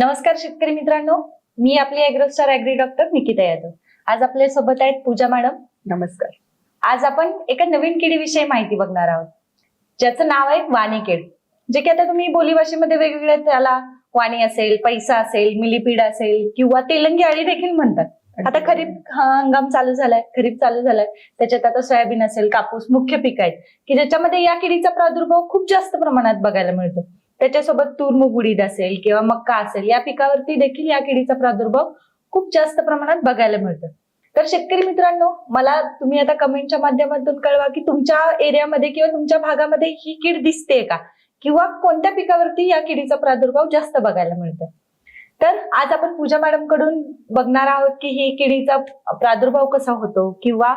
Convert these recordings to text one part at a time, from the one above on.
नमस्कार शेतकरी मित्रांनो. मी आपली AgroStar agri doctor Nikita Yadav. आज आपल्यासोबत आहेत पूजा मॅडम. नमस्कार. आज आपण एका नवीन किडीविषयी माहिती बघणार आहोत. ज्याचं नाव आहे वाणी किड. जे की आता तुम्ही बोलीभाषेमध्ये वेगवेगळ्या त्याला वाणी असेल पैसा असेल मिलीपीड असेल किंवा तेलंगी अळी देखील म्हणतात. आता खरीप हंगाम चालू झालाय खरीप चालू झालाय. त्याच्यात आता सोयाबीन असेल कापूस मुख्य पीक आहेत. की ज्याच्यामध्ये या किडीचा प्रादुर्भाव खूप जास्त प्रमाणात बघायला मिळतो. त्याच्यासोबत तूर उडीद असेल किंवा मक्का असेल या पिकावरती देखील या किडीचा प्रादुर्भाव खूप जास्त प्रमाणात बघायला मिळतो. तर शेतकरी मित्रांनो मला तुम्ही आता कमेंटच्या माध्यमातून कळवा की तुमच्या एरियामध्ये किंवा तुमच्या भागामध्ये ही कीड दिसते का? किंवा कोणत्या पिकावरती या किडीचा प्रादुर्भाव जास्त बघायला मिळतो? तर आज आपण पूजा मॅडमकडून बघणार आहोत की ही किडीचा प्रादुर्भाव कसा होतो किंवा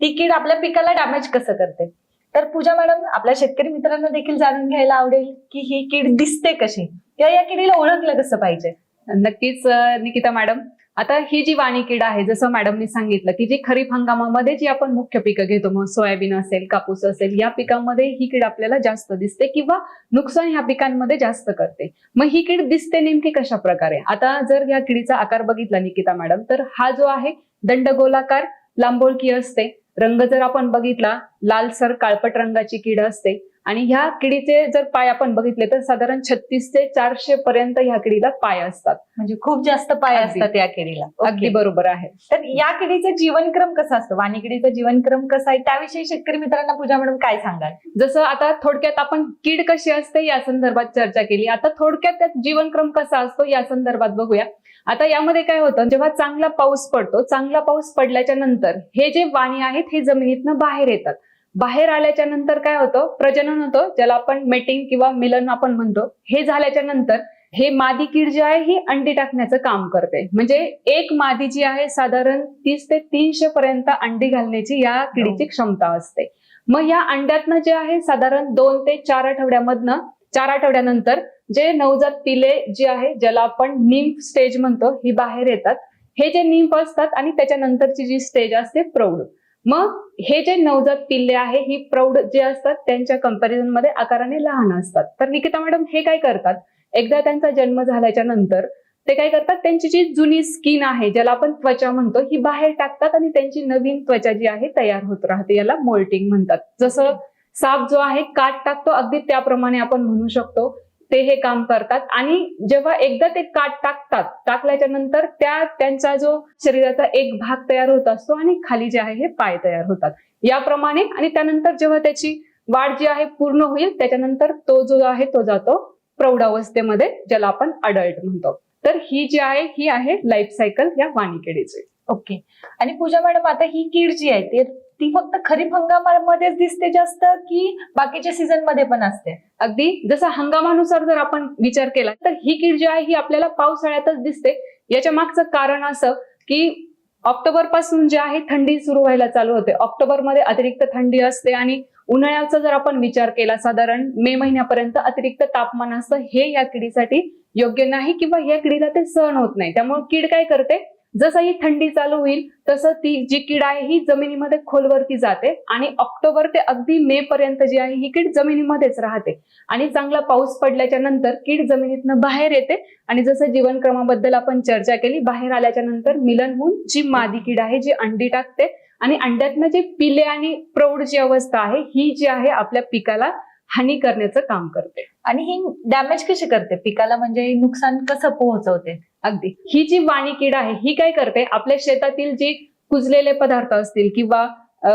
ती कीड आपल्या पिकाला डॅमेज कसं करते. तर पूजा मॅडम आपल्या शेतकरी मित्रांना देखील जाणून घ्यायला आवडेल की ही कीड दिसते कशी? किंवा या किडीला ओळखलं कसं पाहिजे? नक्कीच निकिता मॅडम. आता ही जी वाणी कीड आहे जसं मॅडमनी सांगितलं की जी खरीप हंगामामध्ये जी आपण मुख्य पिकं घेतो मग सोयाबीन असेल कापूस असेल या पिकांमध्ये ही कीड आपल्याला जास्त दिसते किंवा नुकसान ह्या पिकांमध्ये जास्त करते. मग ही कीड दिसते नेमकी कशा प्रकारे? आता जर या किडीचा आकार बघितला निकिता मॅडम तर हा जो आहे दंडगोलाकार लांबोळकी असते. रंग जर आपण बघितला लालसर काळपट रंगाची कीड असते. आणि ह्या किडीचे जर पाय आपण बघितले तर साधारण छत्तीस ते चारशे पर्यंत ह्या किडीला पाय असतात. म्हणजे खूप जास्त पाय. असतात या किडीला. अगदी. बरोबर आहे. तर या किडीचा जीवनक्रम कसा असतो? वाणी किडीचा जीवनक्रम कसा आहे? त्याविषयी शेतकरी मित्रांना पूजा मॅडम काय सांगाल? जसं आता थोडक्यात आपण कीड कशी असते या संदर्भात चर्चा केली. आता थोडक्यात त्यात जीवनक्रम कसा असतो या संदर्भात बघूया. आता यामध्ये काय होतं? जेव्हा चांगला पाऊस पडतो चांगला पाऊस पडल्याच्या नंतर हे जे वाणी आहेत हे जमिनीतनं बाहेर येतात. बाहेर आल्याच्यानंतर काय होतं? प्रजनन होतं ज्याला आपण मेटिंग किंवा मिलन आपण म्हणतो. हे झाल्याच्यानंतर हे मादी कीड जी आहे ही अंडी टाकण्याचं काम करते. म्हणजे एक मादी जी आहे साधारण तीस ते तीनशे पर्यंत अंडी घालण्याची या किडीची क्षमता असते. मग या अंड्यातनं जे आहे साधारण दोन ते चार आठवड्यामधनं चार आठवड्यानंतर जे नवजात पिले जे आहे ज्याला आपण निम्फ स्टेज म्हणतो ही बाहेर येतात. हे जे निम्फ असतात आणि त्याच्यानंतरची जी स्टेज असते प्रौढ. मग हे जे नवजात पिल्ले आहे ही प्रौढ जे असतात त्यांच्या कंपॅरिझनमध्ये आकाराने लहान असतात. तर निकिता मॅडम हे काय करतात? एकदा त्यांचा जन्म झाल्याच्यानंतर ते काय करतात? त्यांची जी जुनी स्किन आहे ज्याला आपण त्वचा म्हणतो ही बाहेर टाकतात आणि त्यांची नवीन त्वचा जी आहे तयार होत राहते. याला मोल्टिंग म्हणतात. जसं साप जो आहे काट टाकतो अगदी त्याप्रमाणे आपण म्हणू शकतो. ते हे काम करतात. आणि जेव्हा एकदा ते काट टाकतात टाकल्याच्या नंतर त्या त्यांचा जो शरीराचा एक भाग तयार होत असतो आणि खाली जे आहे हे पाय तयार होतात. याप्रमाणे आणि त्यानंतर जेव्हा त्याची वाढ जी आहे पूर्ण होईल त्याच्यानंतर तो जो आहे तो जातो प्रौढावस्थेमध्ये ज्याला आपण अडल्ट म्हणतो. तर ही जी आहे ही आहे लाईफ सायकल या वाणिकेडीची ओके आणि पूजा मॅडम आता ही कीड जी आहे ते ती फक्त खरीप हंगामामध्येच दिसते जास्त की बाकीच्या सीझनमध्ये पण असते. अगदी जसं हंगामानुसार जर आपण विचार केला तर ही कीड जी आहे ही आपल्याला पावसाळ्यातच दिसते. याच्या मागचं कारण असं की ऑक्टोबरपासून जे आहे थंडी सुरू व्हायला चालू होते. ऑक्टोबरमध्ये अतिरिक्त थंडी असते आणि उन्हाळ्याचा जर आपण विचार केला साधारण मे महिन्यापर्यंत अतिरिक्त तापमान असतं हे या किडीसाठी योग्य नाही किंवा या किडीला ते सहन होत नाही. त्यामुळे कीड काय करते? जसं ही थंडी चालू होईल तसं ती जी कीड आहे ही जमिनीमध्ये खोलवरती जाते आणि ऑक्टोबर ते अगदी मे पर्यंत जी आहे ही कीड जमिनीमध्येच राहते. आणि चांगला पाऊस पडल्याच्या नंतर कीड जमिनीतनं बाहेर येते आणि जसं जीवनक्रमाबद्दल आपण चर्चा केली बाहेर आल्याच्यानंतर मिलन होऊन जी मादी कीड आहे जी अंडी टाकते आणि अंड्यातनं जे पिले आणि प्रौढ जी अवस्था आहे ही जी आहे आपल्या पिकाला हानी करण्याचं काम करते. आणि ही डॅमेज कशी करते? पिकाला म्हणजे नुकसान कसं पोहोचवते? अगदी. ही जी वाणी कीड आहे ही काय करते? आपल्या शेतातील जी कुजलेले पदार्थ असतील किंवा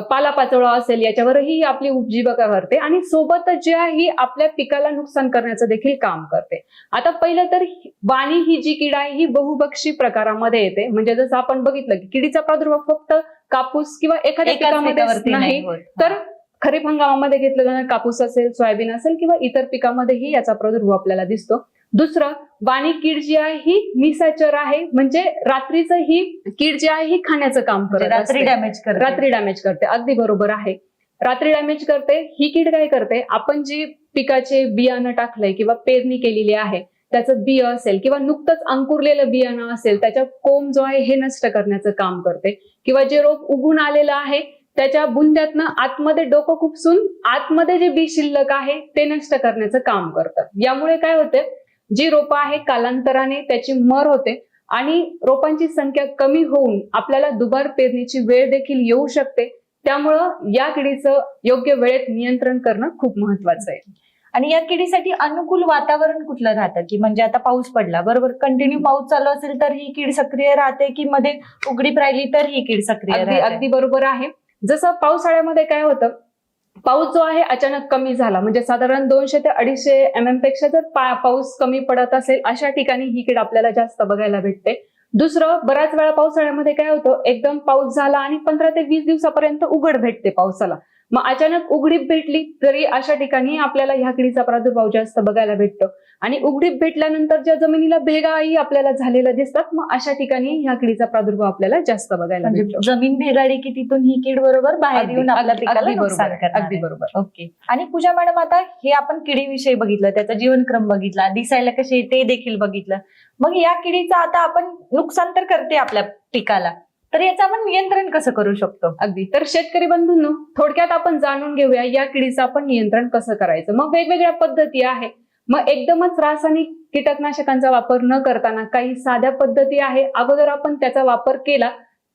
पालापाचोळा असेल याच्यावरही ही आपली उपजीविका करते आणि सोबतच जी आहे ही आपल्या पिकाला नुकसान करण्याचं देखील काम करते. आता पहिलं तर वाणी ही जी कीड आहे ही बहुभक्षी प्रकारामध्ये येते. म्हणजे जसं आपण बघितलं की किडीचा प्रादुर्भाव फक्त कापूस किंवा एखाद्या पिकामध्ये नाही तर खरीप हंगामामध्ये घेतलं जाणार कापूस असेल सोयाबीन असेल किंवा इतर पिकामध्येही याचा प्रादुर्भाव आपल्याला दिसतो. दुसरं वाणी कीड जी आहे ही निसाचर आहे. म्हणजे रात्रीचं ही कीड जी आहे ही खाण्याचं काम म्हणजे करत रात्री. डॅमेज करते. रात्री डॅमेज करते. अगदी बरोबर आहे. रात्री डॅमेज करते. ही कीड काय करते? आपण जी पिकाचे बियाणं टाकलंय किंवा पेरणी केलेली आहे त्याचं बिय असेल किंवा नुकतंच अंकुरलेलं बियाणं असेल त्याच्या कोंब जो आहे हे नष्ट करण्याचं काम करते. किंवा जे रोप उगून आलेलं आहे त्याच्या बुंद्यातनं आतमध्ये डोकं खुपसून आतमध्ये जे बी शिल्लक आहे ते नष्ट करण्याचं काम करतं. यामुळे काय होते? जी रोपं आहे कालांतराने त्याची मर होते आणि रोपांची संख्या कमी होऊन आपल्याला दुबार पेरणीची वेळ देखील येऊ शकते. त्यामुळं या किडीचं योग्य वेळेत नियंत्रण करणं खूप महत्वाचं आहे. आणि या किडीसाठी अनुकूल वातावरण कुठलं राहतं? की म्हणजे आता पाऊस पडला बरोबर? कंटिन्यू पाऊस चालू असेल तर ही कीड सक्रिय राहते की मध्ये उघडीप राहिली तर ही कीड सक्रिय अगदी बरोबर आहे. जसं पावसाळ्यामध्ये काय होतं पाऊस जो आहे अचानक कमी झाला. म्हणजे साधारण दोनशे ते अडीचशे एम एमपेक्षा जर पाऊस कमी पडत असेल अशा ठिकाणी ही कीड आपल्याला जास्त बघायला भेटते. दुसरं बऱ्याच वेळा पावसाळ्यामध्ये काय होतं एकदम पाऊस झाला आणि पंधरा ते वीस दिवसापर्यंत उघड भेटते पावसाला. मग अचानक उघडीप भेटली तरी अशा ठिकाणी आपल्याला ह्या किडीचा प्रादुर्भाव जास्त बघायला भेटतो. आणि उघडीप भेटल्यानंतर ज्या जमिनीला भेगाही आपल्याला झालेल्या दिसतात मग अशा ठिकाणी ह्या किडीचा प्रादुर्भाव आपल्याला जास्त बघायला म्हणजे भेटतो. जमीन भेगाडी की तिथून ही कीड बरोबर बाहेर येऊन आपल्या पिकाला अगदी नुकसान बरोबर करणार अगदी आहे. बरोबर. ओके. आणि पूजा मॅडम आता हे आपण किडीविषयी बघितलं त्याचा जीवनक्रम बघितला दिसायला कसे ते देखील बघितलं. मग या किडीचं आता आपण नुकसान तर करते आपल्या पिकाला तर याचं आपण नियंत्रण कसं करू शकतो? अगदी. तर शेतकरी बंधूंनो थोडक्यात आपण जाणून घेऊया या किडीचं आपण नियंत्रण कसं करायचं. मग वेगवेगळ्या पद्धती आहे. मग एकदमच रासायनिक कीटकनाशकांचा वापर न करताना काही साध्या पद्धती आहे अगोदर आपण त्याचा वापर केला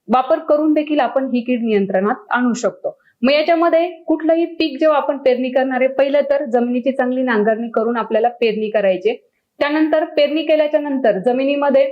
वापर करून देखील आपण ही कीड नियंत्रणात आणू शकतो. मग याच्यामध्ये कुठलंही पीक जेव्हा आपण पेरणी करणारे पहिलं तर जमिनीची चांगली नांगरणी करून आपल्याला पेरणी करायची त्यानंतर पेरणी केल्याच्यानंतर जमिनीमध्ये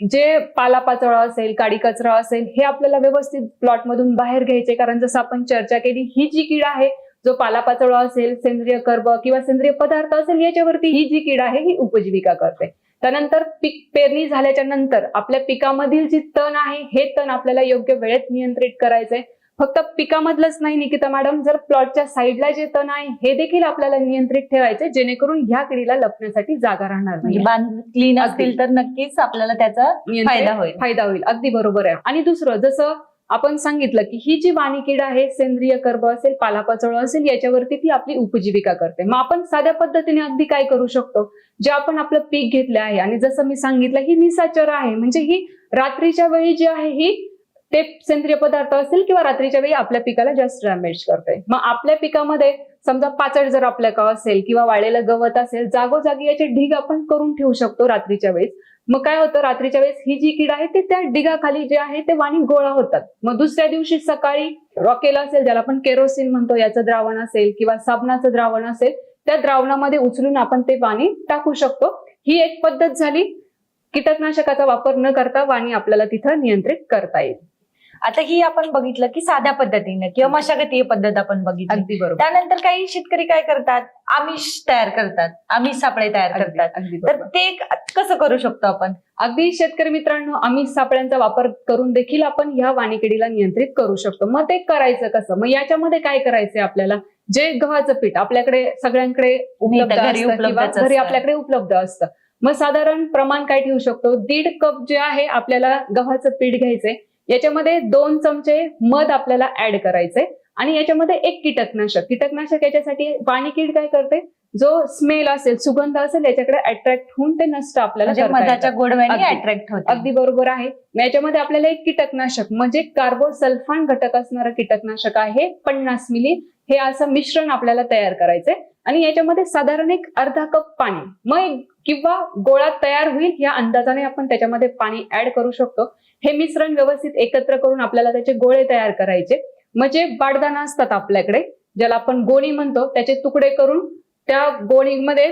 जे पालापाचोळा असेल काडी कचरा असेल हे आपल्याला व्यवस्थित प्लॉट मधून बाहेर घ्यायचे. कारण जसं आपण चर्चा केली ही जी कीड आहे जो पालापाचोळा असेल सेंद्रिय कर्ब किंवा सेंद्रिय पदार्थ असेल याच्यावरती ही जी कीड आहे ही उपजीविका करते. त्यानंतर पीक पेरणी झाल्याच्यानंतर आपल्या पिकामधील जी तण आहे हे तण आपल्याला योग्य वेळेत नियंत्रित करायचंय. फक्त पिकामधलंच नाही निकिता मॅडम जर प्लॉटच्या साईडला जे तण आहे हे देखील आपल्याला नियंत्रित ठेवायचे जेणेकरून ह्या किडीला लपण्यासाठी जागा राहणार म्हणजे नाही बांध क्लीन. असतील तर नक्कीच आपल्याला त्याचा फायदा होईल. फायदा होईल. अगदी बरोबर आहे. आणि दुसरं जसं आपण सांगितलं की ही जी वाणीकीड आहे सेंद्रिय कर्ब असेल पालापाचोळा असेल याच्यावरती ती आपली उपजीविका करते. मग आपण साध्या पद्धतीने अगदी काय करू शकतो? जे आपण आपलं पीक घेतलं आहे आणि जसं मी सांगितलं ही निसाचर आहे. म्हणजे ही रात्रीच्या वेळी जी आहे ही ते सेंद्रिय पदार्थ असेल किंवा रात्रीच्या वेळी आपल्या पिकाला जास्त डॅमेज करते. मग आपल्या पिकामध्ये समजा पाचड जर आपल्याकडे असेल किंवा वाळलेलं गवत असेल जागोजागी याचे ढीग आपण करून ठेवू शकतो रात्रीच्या वेळेस. मग काय होतं रात्रीच्या वेळेस ही जी कीड आहे ते त्या डिगाखाली जे आहे ते वाणी गोळा होतात. मग दुसऱ्या दिवशी सकाळी रॉकेल असेल ज्याला आपण केरोसिन म्हणतो याचं द्रावण असेल किंवा साबणाचं द्रावण असेल त्या द्रावणामध्ये उचलून आपण ते वाणी टाकू शकतो. ही एक पद्धत झाली. कीटकनाशकाचा वापर न करता वाणी आपल्याला तिथं नियंत्रित करता येईल. आता ही आपण बघितलं की साध्या पद्धतीने किंवा मशागतीय पद्धत आपण बघितली. अगदी बरोबर. त्यानंतर काही शेतकरी काय करतात? आमिष तयार करतात. आमिष सापळे तयार करतात. अगदी तर. ते कसं करू शकतो आपण? अगदी शेतकरी मित्रांनो आम्ही सापळ्यांचा वापर करून देखील आपण ह्या वाणीकिडीला नियंत्रित करू शकतो. मग ते करायचं कसं? मग याच्यामध्ये काय करायचंय आपल्याला? जे गव्हाचं पीठ आपल्याकडे सगळ्यांकडे उपलब्ध घरी असतं. आपल्याकडे उपलब्ध असतं. मग साधारण प्रमाण काय ठेवू शकतो? दीड कप जे आहे आपल्याला गव्हाचं पीठ घ्यायचंय. याच्यामध्ये दोन चमचे मध आपल्याला ऍड करायचंय. आणि याच्यामध्ये एक कीटकनाशक. कीटकनाशक याच्यासाठी पाणी कीड काय करते? जो स्मेल असेल सुगंध असेल याच्याकडे अट्रॅक्ट होऊन ते नष्ट आपल्याला म्हणजे. मधाच्या गोडव्याने. अट्रॅक्ट होते. अगदी बरोबर आहे. याच्यामध्ये आपल्याला एक कीटकनाशक म्हणजे कार्बोसल्फान घटक असणारं कीटकनाशक आहे पन्नास मिली. हे असं मिश्रण आपल्याला तयार करायचंय. आणि याच्यामध्ये साधारण एक अर्धा कप पाणी मग किंवा गोळा तयार होईल या अंदाजाने आपण त्याच्यामध्ये पाणी ऍड करू शकतो. हे मिश्रण व्यवस्थित एकत्र करून आपल्याला त्याचे गोळे तयार करायचे. म्हणजे बाडदाना असतात आपल्याकडे ज्याला आपण गोणी म्हणतो त्याचे तुकडे करून त्या गोणीमध्ये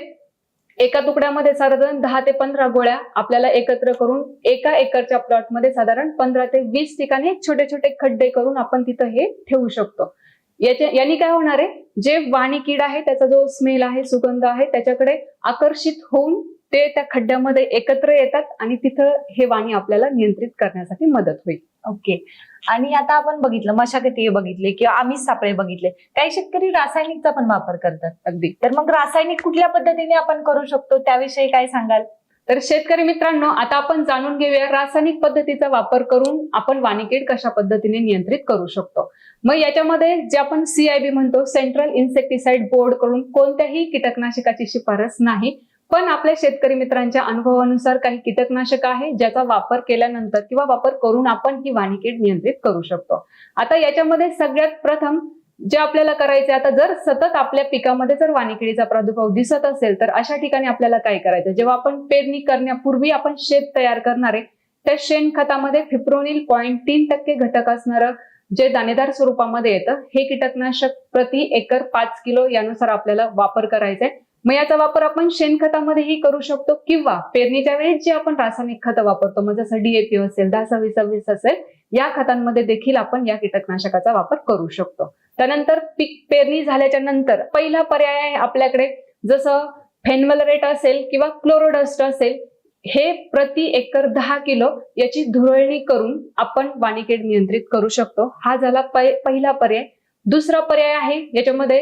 एका तुकड्यामध्ये साधारण दहा ते पंधरा गोळ्या आपल्याला एकत्र करून एका एकरच्या प्लॉटमध्ये साधारण पंधरा ते वीस ठिकाणी छोटे छोटे खड्डे करून आपण तिथं हे ठेवू शकतो. याच्या यांनी काय होणार आहे? जे वाणी कीड आहे त्याचा जो स्मेल आहे सुगंध आहे त्याच्याकडे आकर्षित होऊन ते त्या खड्ड्यामध्ये एकत्र येतात आणि तिथं हे वाणी आपल्याला नियंत्रित करण्यासाठी मदत होईल. ओके. आणि आता आपण बघितलं मशागती बघितले किंवा आमिष सापळे बघितले काही शेतकरी रासायनिकचा पण वापर करतात. अगदी. तर मग रासायनिक कुठल्या पद्धतीने आपण करू शकतो? त्याविषयी काय सांगाल? तर शेतकरी मित्रांनो आता आपण जाणून घेऊया रासायनिक पद्धतीचा वापर करून आपण वाणिकीड कशा पद्धतीने नियंत्रित करू शकतो. मग याच्यामध्ये जे आपण सीआयबी म्हणतो सेंट्रल इन्सेक्टिसाइड बोर्डकडून कोणत्याही कीटकनाशकाची शिफारस नाही. पण आपल्या शेतकरी मित्रांच्या अनुभवानुसार काही कीटकनाशक आहे ज्याचा वापर केल्यानंतर किंवा वापर करून आपण ही वाणिकीड नियंत्रित करू शकतो. आता याच्यामध्ये सगळ्यात प्रथम जे आपल्याला करायचे आता जर सतत आपल्या पिकामध्ये जर वाणीकिडीचा प्रादुर्भाव दिसत असेल तर अशा ठिकाणी आपल्याला काय करायचं जेव्हा आपण पेरणी करण्यापूर्वी आपण शेत तयार करणारे त्या शेणखतामध्ये फिप्रोनिल पॉईंट तीन टक्के घटक असणारं जे दाणेदार स्वरूपामध्ये येतं हे कीटकनाशक प्रति एकर पाच किलो यानुसार आपल्याला वापर करायचा आहे मग याचा वापर आपण शेणखतामध्येही करू शकतो किंवा पेरणीच्या वेळेस जे आपण रासायनिक खतं वापरतो मग जसं डीएपी असेल दहा सव्वीस सव्वीस असेल या खतांमध्ये देखील आपण या कीटकनाशकाचा वापर करू शकतो. त्यानंतर पीक पेरणी झाल्याच्यानंतर पहिला पर्याय आहे आपल्याकडे जसं फेनवलरेट असेल किंवा क्लोरोडस्ट असेल हे प्रति एकर दहा किलो याची धुरळणी करून आपण वाणिकेड नियंत्रित करू शकतो. हा झाला पहिला पर्याय. दुसरा पर्याय आहे याच्यामध्ये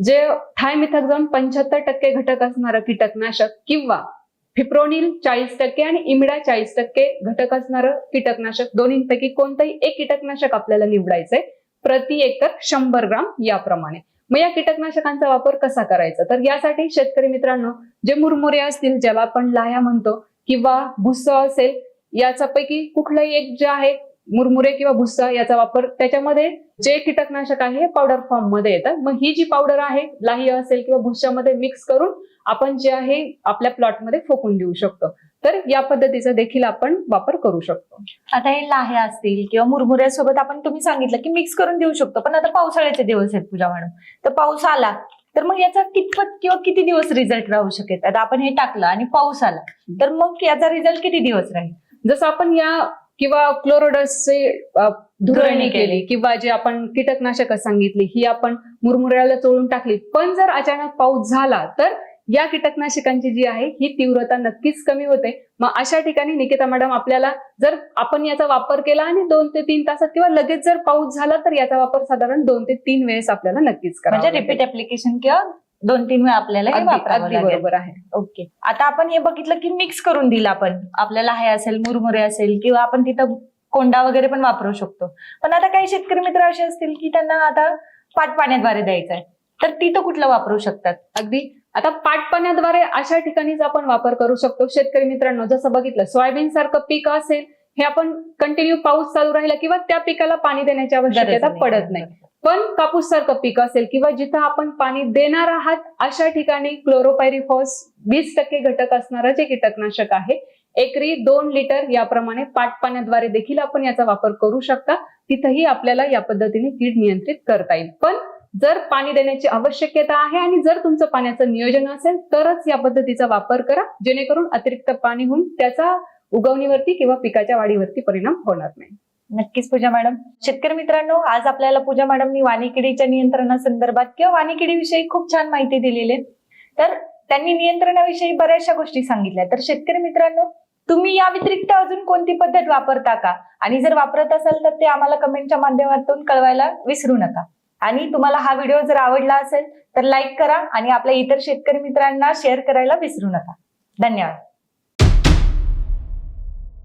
जे थायमिथॅक्झॉन पंच्याहत्तर टक्के घटक असणारं कीटकनाशक किंवा फिप्रोनिल चाळीस टक्के आणि इमिडा चाळीस टक्के घटक असणारं कीटकनाशक दोन्हीपैकी कोणतंही एक कीटकनाशक आपल्याला निवडायचंय प्रति एकर शंभर ग्राम याप्रमाणे. मग या कीटकनाशकांचा वापर कसा करायचा? तर यासाठी शेतकरी मित्रांनो जे मुरमुरे असतील ज्याला आपण लाह्या म्हणतो किंवा भुस्सा असेल याच्यापैकी कुठलंही एक जे आहे मुरमुरे किंवा भुस्सा याचा वापर त्याच्यामध्ये जे कीटकनाशक आहे हे पावडर फॉर्ममध्ये येतात मग ही जी पावडर आहे लाही असेल किंवा भुस्सामध्ये मिक्स करून आपण जे आहे आपल्या प्लॉटमध्ये फोकून देऊ शकतो. तर या पद्धतीचा देखील आपण वापर करू शकतो. आता हे लाह्या असतील किंवा मुरमुऱ्यासोबत आपण तुम्ही सांगितलं की मिक्स करून देऊ शकतो पण आता पावसाळ्याचे दिवस आहेत पूजा मॅडम तर पाऊस आला तर मग याचा कितपत किंवा किती दिवस रिझल्ट राहू शकेल? आता आपण हे टाकलं आणि पाऊस आला तर मग याचा रिझल्ट किती दिवस राहील? जसं आपण या किंवा क्लोरोडसचे अ, धुरळणी केली किंवा जे आपण कीटकनाशक सांगितली ही आपण मुरमुऱ्याला चोळून टाकली. पण जर अचानक पाऊस झाला तर या कीटकनाशकांची जी आहे ही तीव्रता नक्कीच कमी होते. मग अशा ठिकाणी निकिता मॅडम आपल्याला जर आपण याचा वापर केला आणि दोन ते तीन तासात किंवा लगेच जर पाऊस झाला तर याचा वापर साधारण दोन ते तीन वेळेस आपल्याला नक्कीच म्हणजे लागेल. रिपीट ऍप्लिकेशन किंवा दोन तीन वेळा आपल्याला हे अगदी वापरावं अगदी लागेल. बरोबर आहे. ओके. आता आपण हे बघितलं की मिक्स करून दिलं आपण आपल्याला हे असेल मुरमुरे असेल किंवा आपण तिथं कोंडा वगैरे पण वापरू शकतो. पण आता काही शेतकरी मित्र असे असतील की त्यांना आता पाट पाण्याद्वारे द्यायचं आहे. तर तिथं कुठलं वापरू शकतात? अगदी. आता पाटपाण्याद्वारे अशा ठिकाणीच आपण वापर करू शकतो. शेतकरी मित्रांनो जसं बघितलं सोयाबीन सारखं पीक असेल हे आपण कंटिन्यू पाऊस चालू राहिला किंवा त्या पिकाला पाणी देण्याची आवश्यकता पडत नाही. पण कापूस सारखं पीक असेल किंवा जिथं आपण पाणी देणार आहात अशा ठिकाणी क्लोरोपायरिफॉस वीस टक्के घटक असणारं जे कीटकनाशक आहे एकरी दोन लिटर याप्रमाणे पाट पाण्याद्वारे देखील आपण याचा वापर करू शकता. तिथंही आपल्याला या पद्धतीने कीड नियंत्रित करता येईल. पण जर पाणी देण्याची आवश्यकता आहे आणि जर तुमचं पाण्याचं नियोजन असेल तरच या पद्धतीचा वापर करा. जेणेकरून अतिरिक्त पाणी होऊन त्याचा उगवणीवरती किंवा पिकाच्या वाढीवरती परिणाम होणार नाही. नक्कीच पूजा मॅडम. शेतकरी मित्रांनो आज आपल्याला पूजा मॅडमनी वाणीकिडीच्या नियंत्रणासंदर्भात किंवा वाणीकिडीविषयी खूप छान माहिती दिलेली आहे. तर त्यांनी नियंत्रणाविषयी बऱ्याचशा गोष्टी सांगितल्या. तर शेतकरी मित्रांनो तुम्ही या व्यतिरिक्त अजून कोणती पद्धत वापरता का? आणि जर वापरत असाल तर ते आम्हाला कमेंटच्या माध्यमातून कळवायला विसरू नका. आणि तुम्हाला हा व्हिडिओ जर आवडला असेल तर लाईक करा आणि आपल्या इतर शेतकरी मित्रांना शेअर करायला विसरू नका. धन्यवाद.